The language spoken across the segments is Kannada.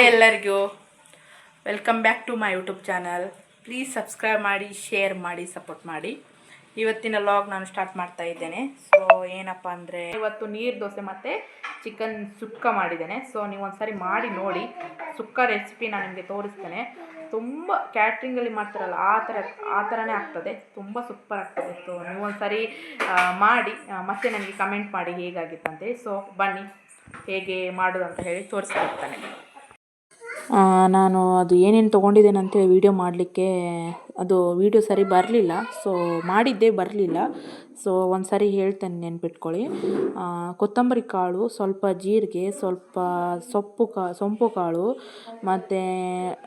ಹಾಯ್ ಎಲ್ಲರಿಗೂ. Welcome back to my YouTube channel please subscribe ಮಾಡಿ ಶೇರ್ ಮಾಡಿ ಸಪೋರ್ಟ್ ಮಾಡಿ. ಇವತ್ತಿನ ಲಾಗ್ ನಾನು ಸ್ಟಾರ್ಟ್ ಮಾಡ್ತಾ ಇದ್ದೇನೆ. ಸೊ ಏನಪ್ಪ ಅಂದರೆ ಇವತ್ತು ನೀರು ದೋಸೆ ಮತ್ತು ಚಿಕನ್ ಸುಕ್ಕ ಮಾಡಿದ್ದೇನೆ. ಸೊ ನೀವು ಒಂದ್ಸರಿ ಮಾಡಿ ನೋಡಿ. ಸುಕ್ಕ ರೆಸಿಪಿ ನಾನು ನಿಮಗೆ ತೋರಿಸ್ತೇನೆ. ತುಂಬ ಕ್ಯಾಟ್ರಿಂಗಲ್ಲಿ ಮಾಡ್ತಾರಲ್ಲ, ಆ ಥರ, ಆ ಥರನೇ ಆಗ್ತದೆ. ತುಂಬ ಸೂಪರ್ ಆಗ್ತದೆ. ಸೊ ನೀವು ಒಂದ್ಸರಿ ಮಾಡಿ ಮತ್ತೆ ನನಗೆ ಕಮೆಂಟ್ ಮಾಡಿ ಹೇಗಾಗಿತ್ತಂತೆ. ಸೊ ಬನ್ನಿ, ಹೇಗೆ ಮಾಡೋದು ಅಂತ ಹೇಳಿ ತೋರಿಸ್ತಾ ಇರ್ತಾನೆ ನಾನು ಅದು ಏನೇನು ತೊಗೊಂಡಿದ್ದೇನೆ ವೀಡಿಯೋ ಮಾಡಲಿಕ್ಕೆ, ಅದು ವೀಡಿಯೋ ಸರಿ ಬರಲಿಲ್ಲ. ಸೊ ಮಾಡಿದ್ದೆ ಬರಲಿಲ್ಲ. ಸೊ ಒಂದು ಸರಿ ಹೇಳ್ತೇನೆ ನೆನ್ಪಿಟ್ಕೊಳ್ಳಿ. ಕೊತ್ತಂಬರಿ ಕಾಳು, ಸ್ವಲ್ಪ ಜೀರಿಗೆ, ಸ್ವಲ್ಪ ಸೊಪ್ಪು ಕಾ, ಸೊಂಪು ಕಾಳು, ಮತ್ತು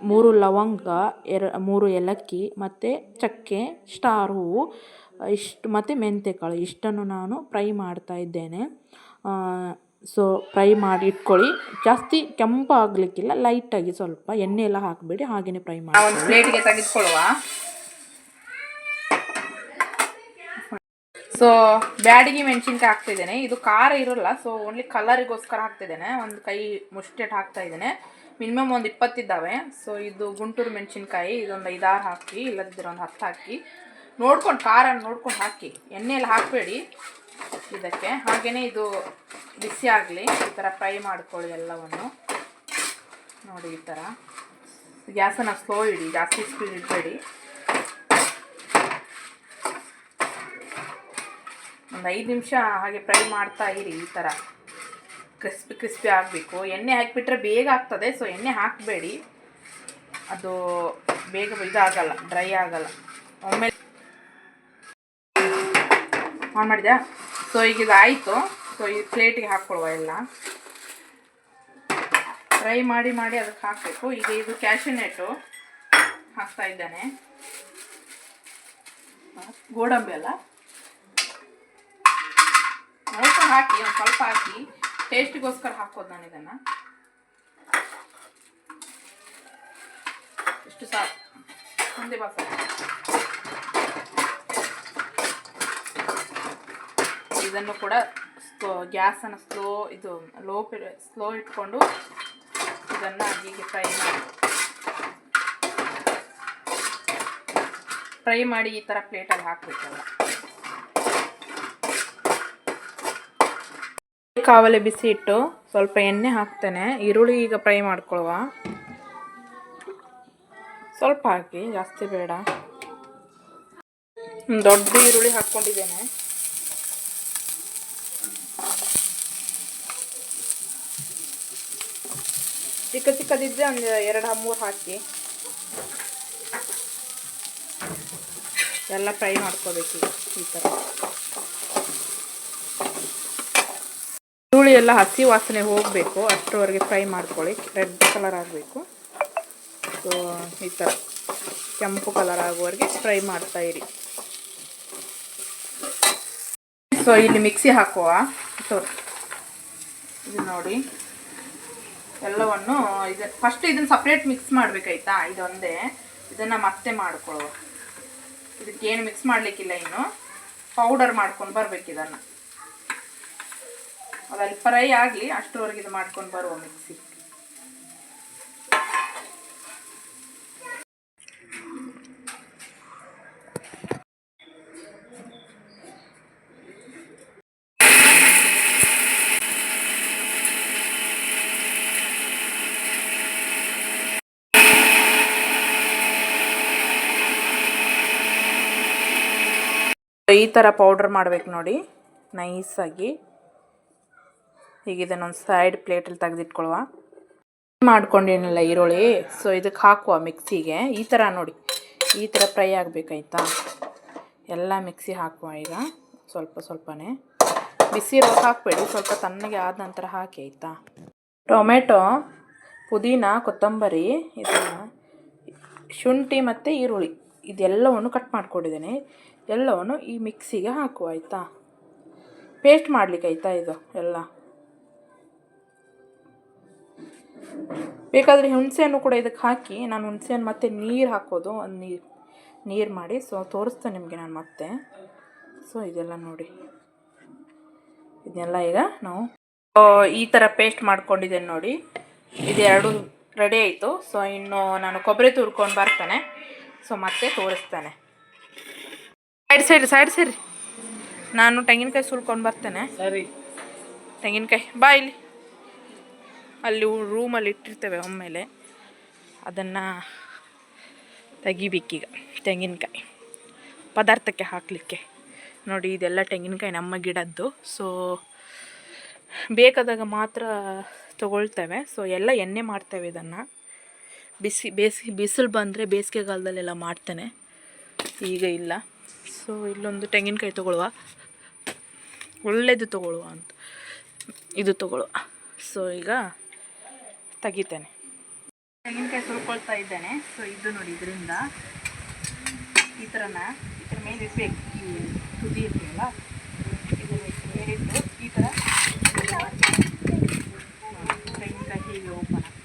ಮೂರು ಲವಂಗ, ಎರ, ಮೂರು ಏಲಕ್ಕಿ, ಮತ್ತು ಚಕ್ಕೆ, ಸ್ಟಾರ್ ಹೂವು, ಇಷ್ಟು, ಮತ್ತು ಮೆಂತ್ಯ ಕಾಳು. ಇಷ್ಟನ್ನು ನಾನು ಫ್ರೈ ಮಾಡ್ತಾ ಇದ್ದೇನೆ. ಸೊ ಫ್ರೈ ಮಾಡಿ ಇಟ್ಕೊಳ್ಳಿ. ಜಾಸ್ತಿ ಕೆಂಪು ಆಗಲಿಕ್ಕಿಲ್ಲ, ಲೈಟಾಗಿ ಸ್ವಲ್ಪ. ಎಣ್ಣೆ ಎಲ್ಲ ಹಾಕಬೇಡಿ ಹಾಗೆಯೇ ಫ್ರೈ ಮಾಡಿ. ಒಂದು ಪ್ಲೇಟಿಗೆ ತೆಗೆದುಕೊಳ್ಳುವ. ಸೊ ಬ್ಯಾಡಿಗೆ ಮೆಣಸಿನ್ಕಾಯಿ ಹಾಕ್ತಿದ್ದೇನೆ ಇದು ಖಾರ ಇರೋಲ್ಲ, ಸೊ ಓನ್ಲಿ ಕಲರಿಗೋಸ್ಕರ ಹಾಕ್ತಿದ್ದೇನೆ ಒಂದು ಕೈ ಮುಷ್ಟೆಟ್ ಹಾಕ್ತಾ ಇದ್ದೇನೆ. ಮಿನಿಮಮ್ ಒಂದು ಇಪ್ಪತ್ತಿದ್ದಾವೆ ಸೊ ಇದು ಗುಂಟೂರು ಮೆಣಸಿನ್ಕಾಯಿ, ಇದೊಂದು ಐದಾರು ಹಾಕಿ ಇಲ್ಲದಿದ್ದರೆ ಒಂದು ಹತ್ತು ಹಾಕಿ. ನೋಡ್ಕೊಂಡು ಖಾರ ನೋಡ್ಕೊಂಡು ಹಾಕಿ. ಎಣ್ಣೆಯಲ್ಲಿ ಹಾಕಬೇಡಿ. ಇದಕ್ಕೆ. ಹಾಗೆಯೇ ಇದು ಬಿಸಿ ಆಗಲಿ, ಈ ಥರ ಫ್ರೈ ಮಾಡ್ಕೊಳ್ಳಿ ಎಲ್ಲವನ್ನು. ನೋಡಿ ಈ ಥರ ಗ್ಯಾಸನ್ನು ಸ್ಲೋ ಇಡಿ, ಜಾಸ್ತಿ ಸ್ಪೀಡ್ ಇಡಬೇಡಿ. ಒಂದು ಐದು ನಿಮಿಷ ಹಾಗೆ ಫ್ರೈ ಮಾಡ್ತಾ ಇರಿ ಈ ಥರ ಕ್ರಿಸ್ಪಿ ಕ್ರಿಸ್ಪಿ ಆಗಬೇಕು. ಎಣ್ಣೆ ಹಾಕಿಬಿಟ್ರೆ ಬೇಗ ಆಗ್ತದೆ, ಸೊ ಎಣ್ಣೆ ಹಾಕಬೇಡಿ. ಅದು ಬೇಗ ಇದಾಗಲ್ಲ, ಡ್ರೈ ಆಗಲ್ಲ. ಒಮ್ಮೆ ಆನ್ ಮಾಡಿದ್ಯಾ? ಸೊ ಈಗ ಇದಾಯಿತು ಸೊ ಈ ಪ್ಲೇಟಿಗೆ ಹಾಕ್ಕೊಳ್ಳುವ ಎಲ್ಲ. ಫ್ರೈ ಮಾಡಿ ಮಾಡಿ ಅದಕ್ಕೆ ಹಾಕಬೇಕು. ಈಗ ಇದು ಕ್ಯಾಶಿನೆಟ್ಟು ಹಾಕ್ತಾ ಇದ್ದಾನೆ. ಗೋಡಂಬಿ ಅಲ್ಲ? ಸ್ವಲ್ಪ ಹಾಕಿ, ಒಂದು ಸ್ವಲ್ಪ ಹಾಕಿ. ಟೇಸ್ಟಿಗೋಸ್ಕರ ಹಾಕೋದು ನಾನು ಇದನ್ನು. ಇಷ್ಟು ಸಾಕು. ಒಂದೇ ಬಾಸ. ಇದನ್ನು ಕೂಡ ಗ್ಯಾಸನ್ನು ಸ್ಲೋ, ಇದು ಲೋ ಸ್ಲೋ ಇಟ್ಕೊಂಡು ಇದನ್ನು ಹೀಗೆ ಫ್ರೈ ಮಾಡಿ. ಫ್ರೈ ಮಾಡಿ ಈ ಥರ ಪ್ಲೇಟಲ್ಲಿ ಹಾಕಬೇಕಲ್ಲ. ಕಾವಲೆ ಬಿಸಿ ಇಟ್ಟು ಸ್ವಲ್ಪ ಎಣ್ಣೆ ಹಾಕ್ತೇನೆ. ಈರುಳ್ಳಿ ಈಗ ಫ್ರೈ ಮಾಡ್ಕೊಳ್ಳುವ. ಸ್ವಲ್ಪ ಹಾಕಿ, ಜಾಸ್ತಿ ಬೇಡ. ದೊಡ್ಡ ಈರುಳ್ಳಿ ಹಾಕ್ಕೊಂಡಿದ್ದೇನೆ. ಚಿಕ್ಕ ಚಿಕ್ಕದಿದ್ದರೆ ಒಂದು ಎರಡು ಮೂರು ಹಾಕಿ. ಎಲ್ಲ ಫ್ರೈ ಮಾಡ್ಕೋಬೇಕು ಈ ಥರ ಈರುಳ್ಳಿ ಎಲ್ಲ ಹಸಿ ವಾಸನೆ ಹೋಗಬೇಕು, ಅಷ್ಟರವರೆಗೆ ಫ್ರೈ ಮಾಡ್ಕೊಳ್ಳಿ. ರೆಡ್ ಕಲರ್ ಆಗಬೇಕು. ಸೊ ಈ ಥರ ಕೆಂಪು ಕಲರ್ ಆಗುವವರೆಗೆ ಫ್ರೈ ಮಾಡ್ತಾ ಇರಿ. ಸೊ ಇಲ್ಲಿ ಮಿಕ್ಸಿ ಹಾಕುವ. ಸೊ ಇದು ನೋಡಿ. ಎಲ್ಲವನ್ನು ಇದು ಫಸ್ಟ್ ಇದನ್ನು ಸಪ್ರೇಟ್ ಮಿಕ್ಸ್ ಮಾಡಬೇಕಾಯ್ತಾ ಇದೊಂದೇ. ಇದನ್ನು ಮತ್ತೆ ಮಾಡ್ಕೊಳ್ಳುವ ಇದಕ್ಕೇನು ಮಿಕ್ಸ್ ಮಾಡಲಿಕ್ಕಿಲ್ಲ ಇನ್ನು. ಪೌಡರ್ ಮಾಡ್ಕೊಂಡು ಬರ್ಬೇಕು ಇದನ್ನು. ಅದಲ್ಲಿ ಫ್ರೈ ಆಗಲಿ, ಅಷ್ಟರವರೆಗೆ ಇದು ಮಾಡ್ಕೊಂಡು ಬರುವ ಮಿಕ್ಸಿ ಈ ಥರ ಪೌಡ್ರ್ ಮಾಡಬೇಕು ನೋಡಿ. ನೈಸಾಗಿ ಈಗ ಇದನ್ನೊಂದು ಸೈಡ್ ಪ್ಲೇಟಲ್ಲಿ ತೆಗೆದಿಟ್ಕೊಳ್ಳುವ ಮಾಡ್ಕೊಂಡಿನಲ್ಲ ಈರುಳ್ಳಿ. ಸೊ ಇದಕ್ಕೆ ಹಾಕುವ ಮಿಕ್ಸಿಗೆ. ಈ ಥರ ನೋಡಿ. ಈ ಥರ ಫ್ರೈ ಆಗಬೇಕಾಯ್ತಾ? ಎಲ್ಲ ಮಿಕ್ಸಿ ಹಾಕುವ ಈಗ. ಸ್ವಲ್ಪ ಸ್ವಲ್ಪನೇ. ಬಿಸಿ ಇರೋ ಹಾಕಬೇಡಿ. ಸ್ವಲ್ಪ ತಣ್ಣಗೆ ಆದ ನಂತರ ಹಾಕಿ, ಆಯಿತಾ? ಟೊಮೆಟೊ, ಪುದೀನ, ಕೊತ್ತಂಬರಿ, ಇದನ್ನು ಶುಂಠಿ ಮತ್ತು ಈರುಳ್ಳಿ. ಇದೆಲ್ಲವನ್ನು ಕಟ್ ಮಾಡ್ಕೊಂಡಿದ್ದೇನೆ. ಎಲ್ಲವನ್ನು ಈ ಮಿಕ್ಸಿಗೆ ಹಾಕು ಆಯಿತಾ? ಪೇಸ್ಟ್ ಮಾಡಲಿಕ್ಕೆ ಆಯಿತಾ ಇದು ಎಲ್ಲ? ಬೇಕಾದರೆ ಹುಣಸೆಹಣ್ಣು ಕೂಡ ಇದಕ್ಕೆ ಹಾಕಿ, ನಾನು ಹುಣಸೆಹಣ್ಣು ಮತ್ತೆ ನೀರು ಹಾಕೋದು, ಒಂದು ನೀರು ನೀರು ಮಾಡಿ, ಸೊ ತೋರಿಸ್ತೇನೆ ನಿಮಗೆ ನಾನು ಮತ್ತೆ. ಸೊ ಇದೆಲ್ಲ ನೋಡಿ. ಇದನ್ನೆಲ್ಲ ಈಗ ನಾವು ಈ ಥರ ಪೇಸ್ಟ್ ಮಾಡ್ಕೊಂಡಿದ್ದೇನೆ ನೋಡಿ. ಇದೆರಡು ರೆಡಿ ಆಯಿತು. ಸೊ ಇನ್ನು ನಾನು ಕೊಬ್ಬರಿ ತುರ್ಕೊಂಡು ಬರ್ತೇನೆ. ಸೊ ಮತ್ತೆ ತೋರಿಸ್ತೇನೆ. ಸೈಡ್ ಸೈಡ್ ಸೈಡ್ ಸರಿ ನಾನು ತೆಂಗಿನಕಾಯಿ ಸುಲ್ಕೊಂಡು ಬರ್ತೇನೆ. ಸರಿ. ತೆಂಗಿನಕಾಯಿ ಬಾ ಇಲ್ಲಿ. ಅಲ್ಲಿ ರೂಮಲ್ಲಿ ಇಟ್ಟಿರ್ತೇವೆ ಒಮ್ಮೆಲೆ. ಅದನ್ನು ತೆಗಿಬೇಕೀಗ ತೆಂಗಿನಕಾಯಿ. ಪದಾರ್ಥಕ್ಕೆ ಹಾಕಲಿಕ್ಕೆ. ನೋಡಿ ಇದೆಲ್ಲ ತೆಂಗಿನಕಾಯಿ ನಮ್ಮ ಗಿಡದ್ದು. ಸೊ ಬೇಕಾದಾಗ ಮಾತ್ರ ತಗೊಳ್ತೇವೆ. ಸೊ ಎಲ್ಲ ಎಣ್ಣೆ ಮಾಡ್ತೇವೆ ಇದನ್ನು. ಬಿಸಿ ಬೇಸಿ ಬಿಸಿಲು ಬಂದರೆ ಬೇಸಿಗೆಗಾಲದಲ್ಲೆಲ್ಲ ಮಾಡ್ತೇನೆ. ಈಗ ಇಲ್ಲ. ಸೊ ಇಲ್ಲೊಂದು ತೆಂಗಿನಕಾಯಿ ತಗೊಳ್ಳುವ. ಒಳ್ಳೆಯದು ತಗೊಳ್ಳುವ ಅಂತ. ಇದು ತಗೊಳ್ಳುವ. ಸೊ ಈಗ ತೆಗಿತೇನೆ. ತೆಂಗಿನಕಾಯಿ ಸುರ್ಕೊಳ್ತಾ ಇದ್ದೇನೆ. ಸೊ ಇದು ನೋಡಿ ಇದರಿಂದ ಈ ಥರನ ಇದ್ರ ಮೇಲೆ ಇರಬೇಕು ಈ ತುದಿ ಇರ್ತೀವಲ್ಲ ಇದ್ರ ಮೇಲಿಟ್ಟು ಈ ಥರ ತೆಂಗಿನಕಾಯಿ ಹೀಗೆ ಓಪನ್ ಆಗ್ತದೆ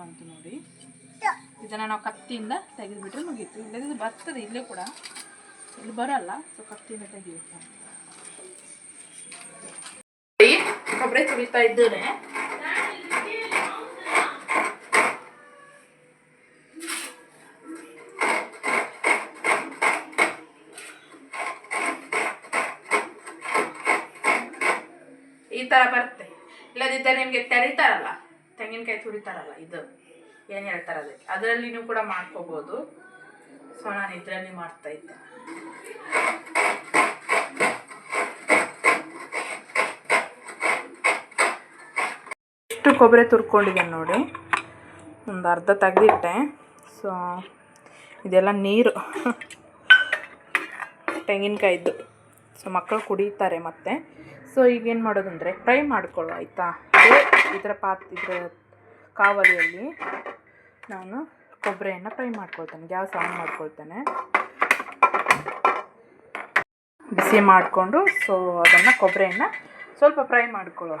ಬಂತು ನೋಡಿ? ಇದನ್ನು ನಾವು ಕತ್ತಿಯಿಂದ ತೆಗೆದುಬಿಟ್ರೆ ಮುಗೀತು. ಇಲ್ಲದಿದ್ರೆ ಬರ್ತದೆ, ಇಲ್ಲೇ ಕೂಡ. ಇಲ್ಲಿ ಬರಲ್ಲ ಸೊ ಕತ್ತಿಯಿಂದ ತೆಗೆಯುತ್ತೆ. ಕೊಬ್ಬರಿ ತುರಿತಾ ಇದ್ದೇನೆ. ಈ ಥರ ಬರುತ್ತೆ. ಇಲ್ಲದಿದ್ದರೆ ನಿಮಗೆ ತೆರಿತಾರಲ್ಲ. ತೆಂಗಿನಕಾಯಿ ತುರಿತಾರಲ್ಲ, ಇದು ಏನು ಹೇಳ್ತಾರೆ ಅದಕ್ಕೆ. ಅದರಲ್ಲಿ ನೀವು ಕೂಡ ಮಾಡ್ಕೋಬೋದು. ಸೊ ನಾನು ಇದರಲ್ಲಿ ಮಾಡ್ತಾ ಇದ್ದೆ. ಇಷ್ಟು ಕೊಬ್ಬರಿ ತುರ್ಕೊಂಡಿದ್ದೆ ನೋಡಿ. ಒಂದು ಅರ್ಧ ತೆಗೆದಿಟ್ಟೆ. ಸೊ ಇದೆಲ್ಲ ನೀರು. ತೆಂಗಿನಕಾಯಿದ್ದು ಸೊ ಮಕ್ಕಳು ಕುಡಿತಾರೆ ಮತ್ತೆ. ಸೊ ಈಗೇನು ಮಾಡೋದಂದರೆ, ಫ್ರೈ ಮಾಡ್ಕೊಳ್ಳೋ, ಆಯಿತಾ? ಇದರ ಪಾತ್, ಇದರ ಕಾವಲಿಯಲ್ಲಿ ನಾನು ಕೊಬ್ಬರಿಯನ್ನು ಫ್ರೈ ಮಾಡ್ಕೊಳ್ತೇನೆ, ಗ್ಯಾಸ್ ಆನ್ ಮಾಡ್ಕೊಳ್ತೇನೆ. ಬಿಸಿ ಮಾಡಿಕೊಂಡು ಸೊ ಅದನ್ನು ಕೊಬ್ಬರಿಯನ್ನು ಸ್ವಲ್ಪ ಫ್ರೈ ಮಾಡ್ಕೊಳ್ಳುವ.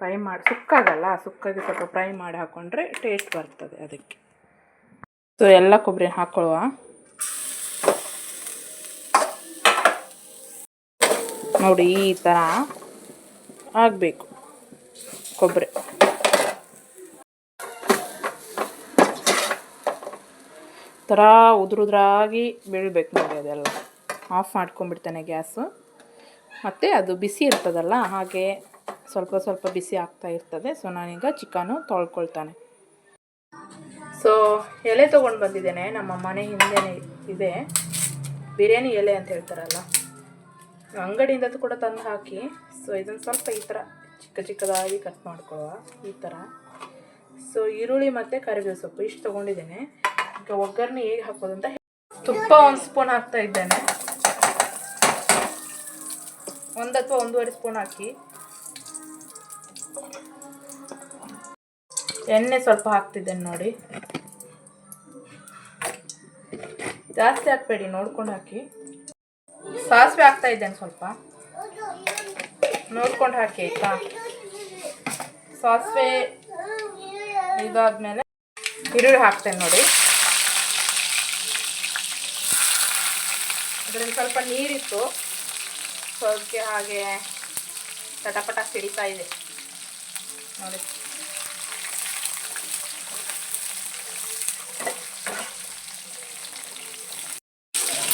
ಫ್ರೈ ಮಾಡಿ, ಸುಕ್ಕಾಗಲ್ಲ, ಸುಕ್ಕಾಗಿ ಸ್ವಲ್ಪ ಫ್ರೈ ಮಾಡಿ ಹಾಕ್ಕೊಂಡ್ರೆ ಟೇಸ್ಟ್ ಬರ್ತದೆ ಅದಕ್ಕೆ. ಸೊ ಎಲ್ಲ ಕೊಬ್ಬರಿ ಹಾಕ್ಕೊಳ್ಳುವ ನೋಡಿ, ಈ ಥರ ಆಗಬೇಕು. ಕೊಬ್ಬರಿ ಥರ ಉದುರುದ್ರಾಗಿ ಬೀಳಬೇಕು ನೋಡಿ ಅದೆಲ್ಲ. ಆಫ್ ಮಾಡ್ಕೊಂಡ್ಬಿಡ್ತೇನೆ ಗ್ಯಾಸು. ಮತ್ತು ಅದು ಬಿಸಿ ಇರ್ತದಲ್ಲ, ಹಾಗೆ ಸ್ವಲ್ಪ ಸ್ವಲ್ಪ ಬಿಸಿ ಆಗ್ತಾ ಇರ್ತದೆ. ಸೊ ನಾನೀಗ ಚಿಕನು ತೊಳ್ಕೊಳ್ತಾನೆ. ಸೊ ಎಲೆ ತೊಗೊಂಡು ಬಂದಿದ್ದೇನೆ. ನಮ್ಮ ಮನೆ ಹಿಂದೆನೇ ಇದೆ. ಬಿರಿಯಾನಿ ಎಲೆ ಅಂತ ಹೇಳ್ತಾರಲ್ಲ. ಅಂಗಡಿಯಿಂದ ಕೂಡ ತಂದು ಹಾಕಿ. ಸೊ ಇದನ್ನು ಸ್ವಲ್ಪ ಈ ಥರ ಚಿಕ್ಕ ಚಿಕ್ಕದಾಗಿ ಕಟ್ ಮಾಡ್ಕೊಳ್ಳುವ ಈ ಥರ ಸೊ ಈರುಳ್ಳಿ ಮತ್ತು ಕರಿಬೇವು ಸೊಪ್ಪು ಇಷ್ಟು ತೊಗೊಂಡಿದ್ದೇನೆ. ಈಗ ಒಗ್ಗರಣೆ ಹೇಗೆ ಹಾಕೋದು ಅಂತ ತುಪ್ಪ ಒಂದು ಸ್ಪೂನ್ ಹಾಕ್ತಾ ಇದ್ದೇನೆ. ಒಂದು ಅಥವಾ ಒಂದೂವರೆ ಸ್ಪೂನ್ ಹಾಕಿ. ಎಣ್ಣೆ ಸ್ವಲ್ಪ ಹಾಕ್ತಿದ್ದೇನೆ ನೋಡಿ. ಜಾಸ್ತಿ ಹಾಕ್ಬೇಡಿ, ನೋಡ್ಕೊಂಡು ಹಾಕಿ. ಸಾಸಿವೆ ಹಾಕ್ತಾ ಇದ್ದೇನೆ ಸ್ವಲ್ಪ. ನೋಡ್ಕೊಂಡು ಹಾಕಿ, ಆಯ್ತಾ? ಸಾಸಿವೆ ಇದಾದ್ಮೇಲೆ ಈರುಳ್ಳಿ ಹಾಕ್ತೇನೆ ನೋಡಿ. ಅದರಲ್ಲಿ ಸ್ವಲ್ಪ ನೀರಿತ್ತು. ಸೊ ಹಾಗೆ ಚಟಪಟ ಸಿಡಿತಾ ಇದೆ. ನೋಡಿ.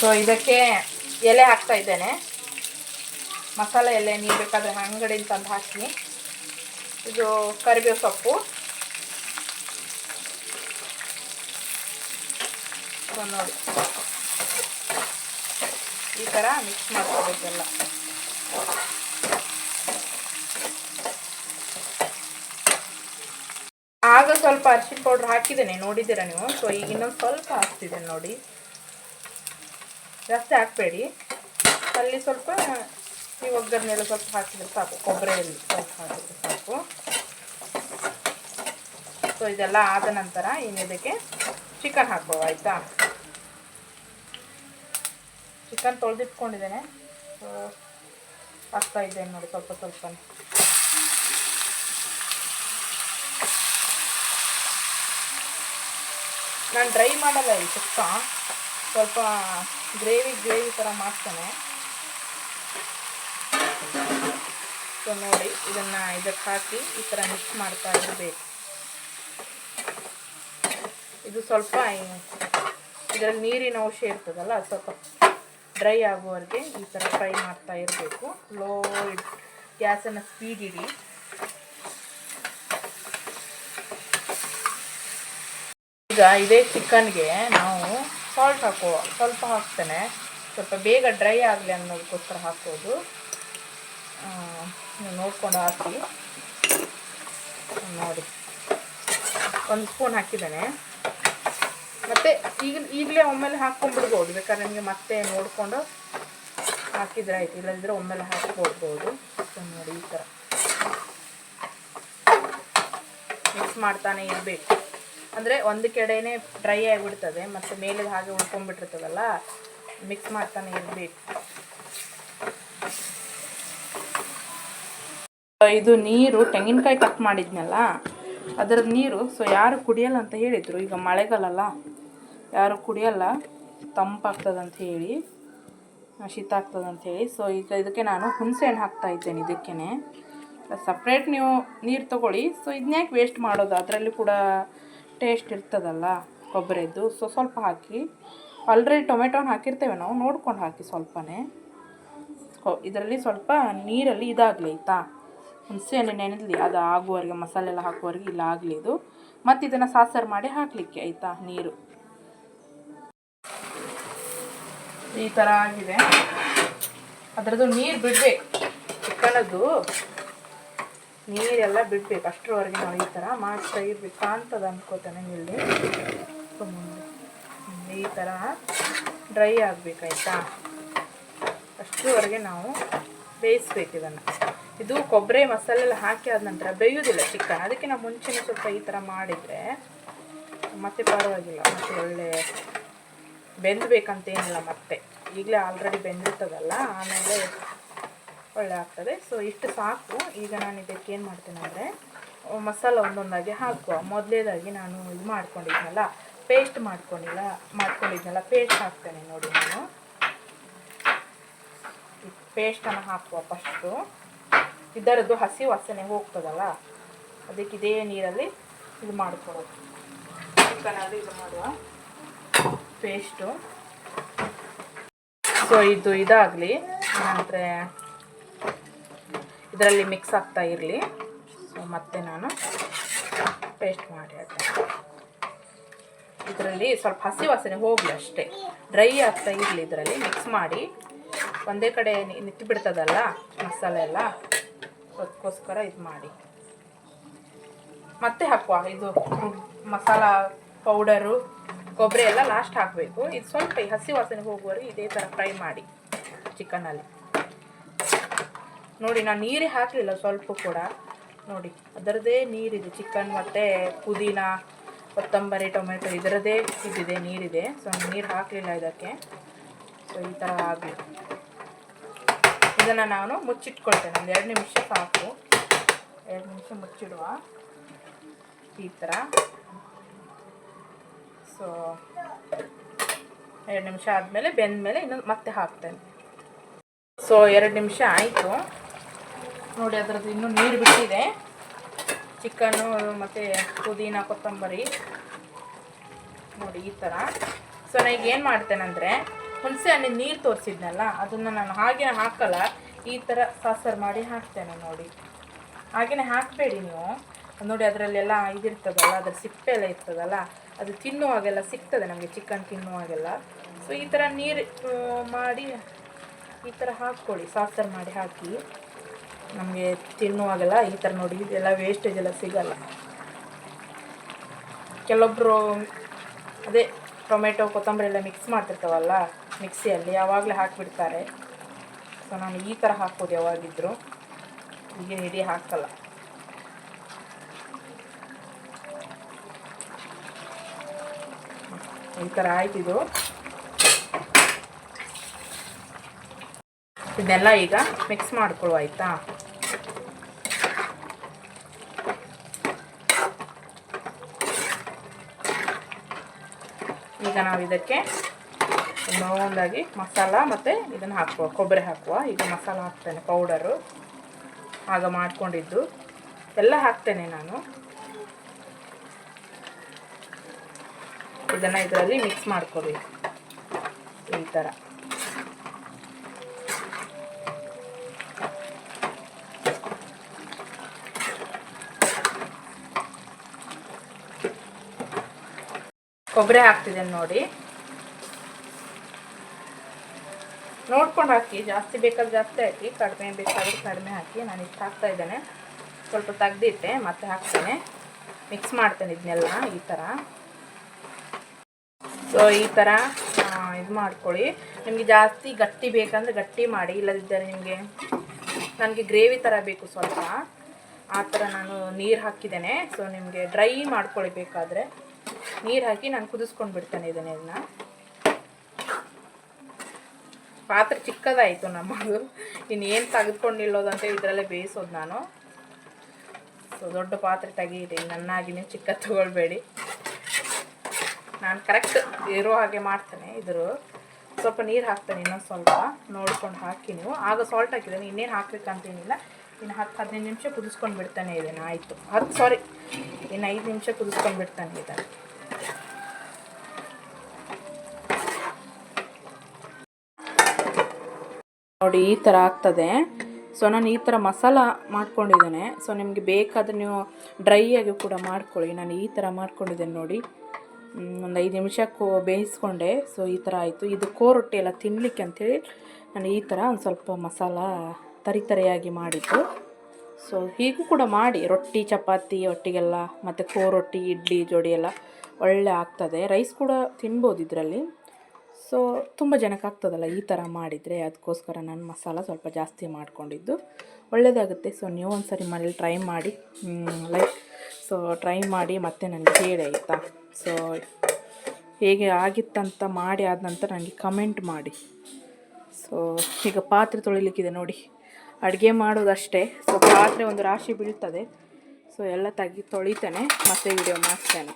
ಸೊ ಇದಕ್ಕೆ ಎಲೆ ಹಾಕ್ತಾ ಇದ್ದೇನೆ. ಮಸಾಲೆ ಎಲೆ ನೀರು ಬೇಕಾದರೆ ಅಂಗಡಿಯಿಂದ ತಂದು ಹಾಕಿ. ಇದು ಕರಿಬೇವು ಸೊಪ್ಪು. ನೋಡಿ. ಈ ಥರ ಮಿಕ್ಸ್ ಮಾಡ್ಕೋಬೇಕೆಲ್ಲ. ಆಗ ಸ್ವಲ್ಪ ಅರಿಶಿನ ಪೌಡ್ರ್ ಹಾಕಿದ್ದೇನೆ, ನೋಡಿದ್ದೀರಾ ನೀವು? ಸೊ ಈಗ ಇನ್ನೊಂದು ಸ್ವಲ್ಪ ಹಾಕ್ತಿದ್ದೇನೆ ನೋಡಿ. ಜಾಸ್ತಿ ಹಾಕಬೇಡಿ. ಅಲ್ಲಿ ಸ್ವಲ್ಪ ಈ ಒಗ್ಗರಣೆಲ್ಲ ಸ್ವಲ್ಪ ಹಾಕಿದ್ರೆ ಸಾಕು. ಕೊಬ್ಬರಿಯಲ್ಲಿ ಸ್ವಲ್ಪ ಹಾಕಿದ್ರೆ ಸಾಕು. ಸೊ ಇದೆಲ್ಲ ಆದ ನಂತರ ಇನ್ನು ಇದಕ್ಕೆ ಚಿಕನ್ ಹಾಕುವ, ಆಯಿತಾ? ಚಿಕನ್ ತೊಳೆದಿಟ್ಕೊಂಡಿದ್ದೇನೆ. ಸೊ ಹಾಕ್ತಾ ಇದ್ದೇನೆ ನೋಡಿ ಸ್ವಲ್ಪ ಸ್ವಲ್ಪ ನಾನು ಡ್ರೈ ಮಾಡಲ್ಲ, ಈ ಚಿಕ್ಕ ಸ್ವಲ್ಪ ಗ್ರೇವಿ ಗ್ರೇವಿ ಥರ ಮಾಡ್ತೇನೆ. ಸೊ ನೋಡಿ, ಇದನ್ನು ಇದಕ್ಕೆ ಹಾಕಿ ಈ ಥರ ಮಿಕ್ಸ್ ಮಾಡ್ತಾ ಇರಬೇಕು. ಇದು ಸ್ವಲ್ಪ ಇದರಲ್ಲಿ ನೀರಿನ ಅಂಶ ಇರ್ತದಲ್ಲ ಸ್ವಲ್ಪ ಡ್ರೈ ಆಗುವವರೆಗೆ ಈ ಥರ ಫ್ರೈ ಮಾಡ್ತಾ ಇರಬೇಕು. ಲೋ ಗ್ಯಾಸನ್ನು ಸ್ಪೀಡ್ ಇಡಿ. ಈಗ ಇದೇ ಚಿಕನ್ಗೆ ನಾವು ಸಾಲ್ಟ್ ಹಾಕೋ ಸ್ವಲ್ಪ ಹಾಕ್ತೇನೆ. ಸ್ವಲ್ಪ ಬೇಗ ಡ್ರೈ ಆಗಲಿ ಅನ್ನೋದಕ್ಕೋಸ್ಕರ ಹಾಕೋದು ನೋಡ್ಕೊಂಡು ಹಾಕಿ. ನೋಡಿ. ಒಂದು ಸ್ಪೂನ್ ಹಾಕಿದ್ದೇನೆ. ಮತ್ತು ಈಗ ಈಗಲೇ ಒಮ್ಮೆಲೆ ಹಾಕ್ಕೊಂಡ್ಬಿಡ್ಬೋದು. ಬೇಕಾದ್ರೆ ನಿಮಗೆ ಮತ್ತೆ ನೋಡಿಕೊಂಡು ಹಾಕಿದ್ರೆ ಆಯ್ತು. ಇಲ್ಲದಿದ್ದರೆ ಒಮ್ಮೆಲೆ ಹಾಕ್ಕೊಡ್ಬೋದು ನೋಡಿ ಈ ಥರ. ಮಿಕ್ಸ್ ಮಾಡ್ತಾನೆ ಇರಬೇಕು. ಅಂದರೆ ಒಂದು ಕಡೆನೇ ಡ್ರೈ ಆಗಿಬಿಡ್ತದೆ. ಮತ್ತು ಮೇಲೆ ಹಾಗೆ ಉಳ್ಕೊಂಡ್ಬಿಟ್ಟಿರ್ತದಲ್ಲ? ಮಿಕ್ಸ್ ಮಾಡ್ತಾನೆ ಇರಬೇಕು. ಇದು ನೀರು ತೆಂಗಿನಕಾಯಿ ಕಟ್ ಮಾಡಿದ್ನಲ್ಲ ಅದರ ನೀರು ಸೊ ಯಾರು ಕುಡಿಯಲ್ಲ ಅಂತ ಹೇಳಿದರು. ಈಗ ಮಳೆಗಾಲಲ್ಲ, ಯಾರು ಕುಡಿಯಲ್ಲ, ತಂಪಾಗ್ತದೆ ಅಂತ ಹೇಳಿ ಶೀತ ಆಗ್ತದೆ ಅಂತ ಹೇಳಿ. ಸೊ ಈಗ ಇದಕ್ಕೆ ನಾನು ಹುಣಸೆ ಹಣ್ಣು ಹಾಕ್ತಾ ಇದ್ದೇನೆ ಇದಕ್ಕೇ ಸಪ್ರೇಟ್ ನೀವು ನೀರು ತಗೊಳ್ಳಿ. ಸೊ ಇದನ್ಯಾಕೆ ವೇಸ್ಟ್ ಮಾಡೋದು? ಅದರಲ್ಲಿ ಕೂಡ ಟೇಸ್ಟ್ ಇರ್ತದಲ್ಲ ಕೊಬ್ಬರಿದ್ದು. ಸೊ ಸ್ವಲ್ಪ ಹಾಕಿ, ಆಲ್ರೆಡಿ ಟೊಮೆಟೊನ ಹಾಕಿರ್ತೇವೆ ನಾವು. ನೋಡ್ಕೊಂಡು ಹಾಕಿ ಸ್ವಲ್ಪನೇ. ಇದರಲ್ಲಿ ಸ್ವಲ್ಪ ನೀರಲ್ಲಿ ಇದಾಗಲಿ, ಆಯಿತಾ? ಹುಣಸೆಹಣ್ಣು ನೆನೆದಲಿ, ಅದು ಆಗುವವರೆಗೆ, ಮಸಾಲೆ ಎಲ್ಲ ಹಾಕುವವರೆಗೆ ಇಲ್ಲ, ಆಗಲಿ ಇದು. ಮತ್ತು ಇದನ್ನು ಸಾಸಾರು ಮಾಡಿ ಹಾಕಲಿಕ್ಕೆ, ಆಯಿತಾ, ನೀರು. ಈ ಥರ ಆಗಿದೆ. ಅದರದ್ದು ನೀರು ಬಿಡಬೇಕು. ಚಿಕನದ್ದು ನೀರೆಲ್ಲ ಬಿಡಬೇಕು, ಅಷ್ಟರವರೆಗೆ ನಾವು ಈ ಥರ ಮಾಡ್ತಾ ಇರ್ಬೇಕು. ಕಾಣ್ತದ ಅನ್ಕೋತಾನೆ ಇಲ್ಲಿ. ಈ ಥರ ಡ್ರೈ ಆಗಬೇಕಾಯ್ತಾ ಅಷ್ಟರವರೆಗೆ ನಾವು ಬೇಯಿಸ್ಬೇಕು ಇದನ್ನು. ಇದು ಕೊಬ್ಬರಿ ಮಸಾಲೆ ಎಲ್ಲ ಹಾಕಿ ಆದ ನಂತರ ಬೇಯೋದಿಲ್ಲ ಚಿಕನ್ ಅದಕ್ಕೆ ನಾವು ಮುಂಚೆನೇ ಸ್ವಲ್ಪ ಈ ಥರ ಮಾಡಿದರೆ ಮತ್ತೆ ಪರವಾಗಿಲ್ಲ. ಮತ್ತೆ ಒಳ್ಳೆ ಬೆಂದಬೇಕಂತೇನಿಲ್ಲ ಮತ್ತೆ. ಈಗಲೇ ಆಲ್ರೆಡಿ ಬೆಂದಿರ್ತದಲ್ಲ, ಆಮೇಲೆ ಒಳ್ಳೆ ಆಗ್ತದೆ. ಸೊ ಇಷ್ಟು ಸಾಕು. ಈಗ ನಾನು ಇದಕ್ಕೆ ಏನು ಮಾಡ್ತೇನೆ ಅಂದರೆ, ಮಸಾಲ ಒಂದೊಂದಾಗಿ ಹಾಕುವ. ಮೊದಲೇದಾಗಿ ನಾನು ಇದು ಮಾಡ್ಕೊಂಡಿದ್ನಲ್ಲ ಪೇಸ್ಟ್ ಮಾಡ್ಕೊಂಡಿಲ್ಲ, ಮಾಡ್ಕೊಂಡಿದ್ನಲ್ಲ ಪೇಸ್ಟ್ ಹಾಕ್ತೇನೆ ನೋಡಿ ನಾನು. ಪೇಸ್ಟನ್ನು ಹಾಕುವ ಫಸ್ಟು ಇದರದ್ದು ಹಸಿ ವಾಸನೆ ಹೋಗ್ತದಲ್ಲ? ಅದಕ್ಕೆ ಇದೇ ನೀರಲ್ಲಿ ಇದು ಮಾಡ್ಕೊಳ್ಳೋದು ಚಿಕನಲ್ಲಿ ಇದು ಮಾಡುವ ಪೇಸ್ಟು ಸೊ ಇದು ಇದಾಗಲಿ. ಅಂದರೆ ಇದರಲ್ಲಿ ಮಿಕ್ಸ್ ಆಗ್ತಾ ಇರಲಿ. ಸೊ ಮತ್ತೆ ನಾನು ಪೇಸ್ಟ್ ಮಾಡಿ ಹಾಕ್ತೀನಿ. ಇದರಲ್ಲಿ ಸ್ವಲ್ಪ ಹಸಿ ವಾಸನೆ ಹೋಗಲಿ ಅಷ್ಟೇ. ಡ್ರೈ ಆಗ್ತಾ ಇರಲಿ ಇದರಲ್ಲಿ ಮಿಕ್ಸ್ ಮಾಡಿ. ಒಂದೇ ಕಡೆ ನಿಂತು ಬಿಡ್ತದಲ್ಲ ಮಸಾಲೆ ಎಲ್ಲ? ಅದಕ್ಕೋಸ್ಕರ ಇದು ಮಾಡಿ. ಮತ್ತೆ ಹಾಕುವ. ಇದು ಮಸಾಲ ಪೌಡರು, ಕೊಬ್ಬರಿ ಎಲ್ಲ ಲಾಸ್ಟ್ ಹಾಕಬೇಕು. ಇದು ಸ್ವಲ್ಪ ಹಸಿ ವಾಸನೆ ಹೋಗುವವರೆಗೆ ಇದೇ ಥರ ಫ್ರೈ ಮಾಡಿ ಚಿಕನಲ್ಲಿ. ನೋಡಿ, ನಾನು ನೀರೇ ಹಾಕಲಿಲ್ಲ, ಸ್ವಲ್ಪ ಕೂಡ. ನೋಡಿ, ಅದರದ್ದೇ ನೀರಿದೆ ಚಿಕನ್ ಮತ್ತು ಪುದೀನ, ಕೊತ್ತಂಬರಿ, ಟೊಮೆಟೊ, ಇದರದ್ದೇ ಇದಿದೆ, ನೀರಿದೆ. ಸೊ ನೀರು ಹಾಕಲಿಲ್ಲ ಇದಕ್ಕೆ. ಸೊ ಈ ಥರ ಆಗಲಿ. ಇದನ್ನು ನಾನು ಮುಚ್ಚಿಟ್ಕೊಳ್ತೇನೆ. ಒಂದು ಎರಡು ನಿಮಿಷ ಸಾಕು. ಎರಡು ನಿಮಿಷ ಮುಚ್ಚಿಡುವ. ಈ ಥರ ಸೊ ಎರಡು ನಿಮಿಷ ಆದಮೇಲೆ ಬೆಂದಮೇಲೆ ಇನ್ನೊಂದು ಮತ್ತೆ ಹಾಕ್ತೇನೆ. ಸೊ ಎರಡು ನಿಮಿಷ ಆಯಿತು. ನೋಡಿ, ಅದರದ್ದು ಇನ್ನೂ ನೀರು ಬಿಟ್ಟಿದೆ. ಚಿಕನ್ನು ಮತ್ತು ಪುದೀನ, ಕೊತ್ತಂಬರಿ. ನೋಡಿ, ಈ ಥರ ಸೊ ನಾನು ಈಗ ಏನು ಮಾಡ್ತೇನೆಂದರೆ ಹುಣಸೆ ಹಣ್ಣಿನ ನೀರು ತೋರಿಸಿದ್ನಲ್ಲ, ಅದನ್ನು ನಾನು ಹಾಗೆ ಹಾಕಲ್ಲ, ಈ ಥರ ಸಾಸರ್ ಮಾಡಿ ಹಾಕ್ತೇನೆ ನೋಡಿ. ಹಾಗೆಯೇ ಹಾಕಬೇಡಿ ನೀವು. ನೋಡಿ, ಅದರಲ್ಲೆಲ್ಲ ಇದಿರ್ತದಲ್ಲ, ಅದರ ಸಿಪ್ಪೆ ಎಲ್ಲ ಇರ್ತದಲ್ಲ, ಅದು ತಿನ್ನುವಾಗೆಲ್ಲ ಸಿಗ್ತದೆ ನಮಗೆ, ಚಿಕನ್ ತಿನ್ನುವಾಗೆಲ್ಲ. ಸೊ ಈ ಥರ ನೀರು ಮಾಡಿ, ಈ ಥರ ಹಾಕ್ಕೊಳ್ಳಿ ಸಾಸರ್ ಮಾಡಿ ಹಾಕಿ. ನಮಗೆ ತಿನ್ನುವಾಗೆಲ್ಲ ಈ ಥರ ನೋಡಿ, ಇದೆಲ್ಲ ವೇಸ್ಟೇಜ್ ಎಲ್ಲ ಸಿಗಲ್ಲ. ಕೆಲವೊಬ್ಬರು ಅದೇ ಟೊಮೆಟೊ, ಕೊತ್ತಂಬರಿ ಎಲ್ಲ ಮಿಕ್ಸ್ ಮಾಡ್ತಿರ್ತಾವಲ್ಲ ಮಿಕ್ಸಿಯಲ್ಲಿ ಯಾವಾಗಲೇ ಹಾಕಿಬಿಡ್ತಾರೆ. ಸೊ ನಾನು ಈ ಥರ ಹಾಕೋದು ಯಾವಾಗಿದ್ದರೂ ಹೀಗೆ ಹಿಡಿ ಹಾಕಲ್ಲ. ಈ ಥರ ಆಯ್ತಿದು ಇದನ್ನೆಲ್ಲ ಈಗ ಮಿಕ್ಸ್ ಮಾಡ್ಕೊಳ್ಳುವ, ಆಯಿತಾ? ಈಗ ನಾವು ಇದಕ್ಕೆ ಒಂದೊಂದಾಗಿ ಮಸಾಲ ಮತ್ತು ಇದನ್ನು ಹಾಕುವ, ಕೊಬ್ಬರಿ ಹಾಕುವ. ಈಗ ಮಸಾಲ ಹಾಕ್ತೇನೆ ಪೌಡರು ಆಗ ಮಾಡಿಕೊಂಡಿದ್ದು. ಎಲ್ಲ ಹಾಕ್ತೇನೆ ನಾನು. ಇದನ್ನು ಇದರಲ್ಲಿ ಮಿಕ್ಸ್ ಮಾಡ್ಕೋಬೇಕು ಈ ಥರ ಕೊಬ್ಬರಿ ಹಾಕ್ತಿದ್ದೇನೆ ನೋಡಿ. ನೋಡ್ಕೊಂಡು ಹಾಕಿ, ಜಾಸ್ತಿ ಬೇಕಾದ್ರೆ ಜಾಸ್ತಿ ಹಾಕಿ, ಕಡಿಮೆ ಬೇಕಾದ್ರೆ ಕಡಿಮೆ ಹಾಕಿ ನಾನು ಇಷ್ಟು ಹಾಕ್ತಾ ಇದ್ದೇನೆ. ಸ್ವಲ್ಪ ತೆಗ್ದಿಟ್ಟೆ, ಮತ್ತೆ ಹಾಕ್ತೇನೆ. ಮಿಕ್ಸ್ ಮಾಡ್ತೇನೆ ಇದನ್ನೆಲ್ಲ ಈ ಥರ ಸೊ ಈ ಥರ ಇದು ಮಾಡ್ಕೊಳ್ಳಿ. ನಿಮಗೆ ಜಾಸ್ತಿ ಗಟ್ಟಿ ಬೇಕಂದ್ರೆ ಗಟ್ಟಿ ಮಾಡಿ, ಇಲ್ಲದಿದ್ದರೆ ನಿಮಗೆ ನನಗೆ ಗ್ರೇವಿ ಥರ ಬೇಕು ಸ್ವಲ್ಪ. ಆ ಥರ ನಾನು ನೀರು ಹಾಕಿದ್ದೇನೆ. ಸೊ ನಿಮಗೆ ಡ್ರೈ ಮಾಡ್ಕೊಳ್ಳಿ ಬೇಕಾದರೆ. ನೀರು ಹಾಕಿ ನಾನು ಕುದಿಸ್ಕೊಂಡು ಬಿಡ್ತೇನೆ ಇದನ್ನ ಇದನ್ನ ಪಾತ್ರೆ ಚಿಕ್ಕದಾಯಿತು ನಮ್ಮದು. ಇನ್ನೇನು ತೆಗೆದುಕೊಂಡು ನಿಲ್ಲೋದಂತ ಇದರಲ್ಲೇ ಬೇಯಿಸೋದು ನಾನು. ಸೊ ದೊಡ್ಡ ಪಾತ್ರೆ ತೆಗೀರಿ ನನ್ನಾಗಿನೇ ಚಿಕ್ಕ ತಗೊಳ್ಬೇಡಿ. ನಾನು ಕರೆಕ್ಟ್ ಇರೋ ಹಾಗೆ ಮಾಡ್ತೇನೆ ಇದ್ರ. ಸ್ವಲ್ಪ ನೀರು ಹಾಕ್ತೇನೆ ಇನ್ನೊಂದು ಸ್ವಲ್ಪ. ನೋಡ್ಕೊಂಡು ಹಾಕಿ ನೀವು. ಆಗ ಸಾಲ್ಟ್ ಹಾಕಿದ್ದೇನೆ ಇನ್ನೇನು ಹಾಕ್ಬೇಕಂತೇನಿಲ್ಲ. ಇನ್ನು ಹತ್ತು ಹದಿನೈದು ನಿಮಿಷ ಕುದಿಸ್ಕೊಂಡು ಬಿಡ್ತಾನೆ ಇದನ್ನು ಆಯಿತು. ಹತ್ತು ಸಾರಿ ಇನ್ನು ಐದು ನಿಮಿಷ ಕುದಿಸ್ಕೊಂಡು ಬಿಡ್ತಾನೆ ಇದನ್ನು ನೋಡಿ, ಈ ಥರ ಆಗ್ತದೆ. ಸೊ ನಾನು ಈ ಥರ ಮಸಾಲ ಮಾಡ್ಕೊಂಡಿದ್ದೇನೆ. ಸೊ ನಿಮಗೆ ಬೇಕಾದರೆ ನೀವು ಡ್ರೈ ಆಗಿ ಕೂಡ ಮಾಡ್ಕೊಳ್ಳಿ. ನಾನು ಈ ಥರ ಮಾಡ್ಕೊಂಡಿದ್ದೇನೆ ನೋಡಿ. ಒಂದು ಐದು ನಿಮಿಷ ಕೋ, ಬೇಯಿಸ್ಕೊಂಡೆ. ಸೊ ಈ ಥರ ಆಯಿತು. ಇದು ಕೋ ರೊಟ್ಟಿ ಎಲ್ಲ ತಿನ್ನಲಿಕ್ಕೆ ಅಂಥೇಳಿ ನಾನು ಈ ಥರ ಒಂದು ಸ್ವಲ್ಪ ಮಸಾಲ ತರಿ ತರಿಯಾಗಿ ಮಾಡಿದ್ದು. ಸೊ ಹೀಗೂ ಕೂಡ ಮಾಡಿ. ರೊಟ್ಟಿ, ಚಪಾತಿ, ಒಟ್ಟಿಗೆಲ್ಲ, ಮತ್ತು ಕೋ ರೊಟ್ಟಿ ಇಡ್ಲಿ, ಜೋಡಿ ಎಲ್ಲ ಒಳ್ಳೆ ಆಗ್ತದೆ. ರೈಸ್ ಕೂಡ ತಿನ್ಬೋದು ಇದರಲ್ಲಿ. ಸೊ ತುಂಬ ಜನಕ್ಕೆ ಆಗ್ತದಲ್ಲ ಈ ಥರ ಮಾಡಿದರೆ ಅದಕ್ಕೋಸ್ಕರ ನಾನು ಮಸಾಲ ಸ್ವಲ್ಪ ಜಾಸ್ತಿ ಮಾಡಿಕೊಂಡಿದ್ದು. ಒಳ್ಳೆಯದಾಗುತ್ತೆ ಸೊ ನೀವು ಒಂದು ಸರಿ ಮನೇಲಿ ಟ್ರೈ ಮಾಡಿ. ಲೈಕ್ ಸೊ ಟ್ರೈ ಮಾಡಿ ಮತ್ತೆ ನನಗೆ ಹೇಳಿ, ಆಯಿತಾ? ಸೊ ಹೇಗೆ ಆಗಿತ್ತಂತ ಮಾಡಿ ಆದ ನಂತರ ನನಗೆ ಕಮೆಂಟ್ ಮಾಡಿ. ಸೊ ಈಗ ಪಾತ್ರೆ ತೊಳಿಲಿಕ್ಕಿದೆ ನೋಡಿ. ಅಡುಗೆ ಮಾಡೋದಷ್ಟೇ. ಸೊ ಪಾತ್ರೆ ಒಂದು ರಾಶಿ ಬೀಳ್ತದೆ. ಸೊ ಎಲ್ಲ ತೆಗಿ ತೊಳಿತೇನೆ. ಮತ್ತೆ ವಿಡಿಯೋ ಮಾಡ್ತೇನೆ.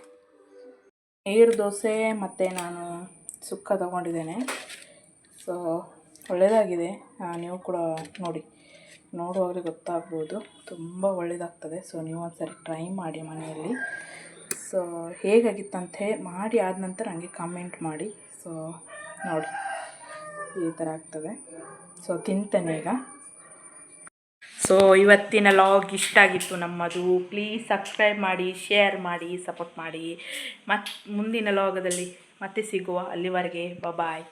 ನೀರು, ದೋಸೆ, ಮತ್ತು ನಾನು ಸುಕ್ಕ ತಗೊಂಡಿದ್ದೇನೆ. ಸೊ ಒಳ್ಳೆಯದಾಗಿದೆ ನೀವು ಕೂಡ ನೋಡಿ. ನೋಡುವಾಗಲೇ ಗೊತ್ತಾಗ್ಬೋದು. ತುಂಬ ಒಳ್ಳೆಯದಾಗ್ತದೆ ಸೊ ನೀವು ಒಂದ್ಸರಿ ಟ್ರೈ ಮಾಡಿ ಮನೆಯಲ್ಲಿ. ಸೊ ಹೇಗಾಗಿತ್ತಂತ? ಹೇಳಿ ಮಾಡಿ ಆದ ನಂತರ ನನಗೆ ಕಮೆಂಟ್ ಮಾಡಿ. ಸೊ ನೋಡಿ. ಈ ಥರ ಆಗ್ತದೆ. ಸೊ ತಿಂತೇನೆ ಈಗ. ಸೊ ಇವತ್ತಿನ ಲಾಗ್ ಇಷ್ಟ ಆಗಿತ್ತು ನಮ್ಮದು. ಪ್ಲೀಸ್ ಸಬ್ಸ್ಕ್ರೈಬ್ ಮಾಡಿ ಶೇರ್ ಮಾಡಿ ಸಪೋರ್ಟ್ ಮಾಡಿ. ಮತ್ತು ಮುಂದಿನ ಲಾಗದಲ್ಲಿ ಮತ್ತೆ ಸಿಗುವ ಅಲ್ಲಿವರೆಗೆ. ಬಾಯ್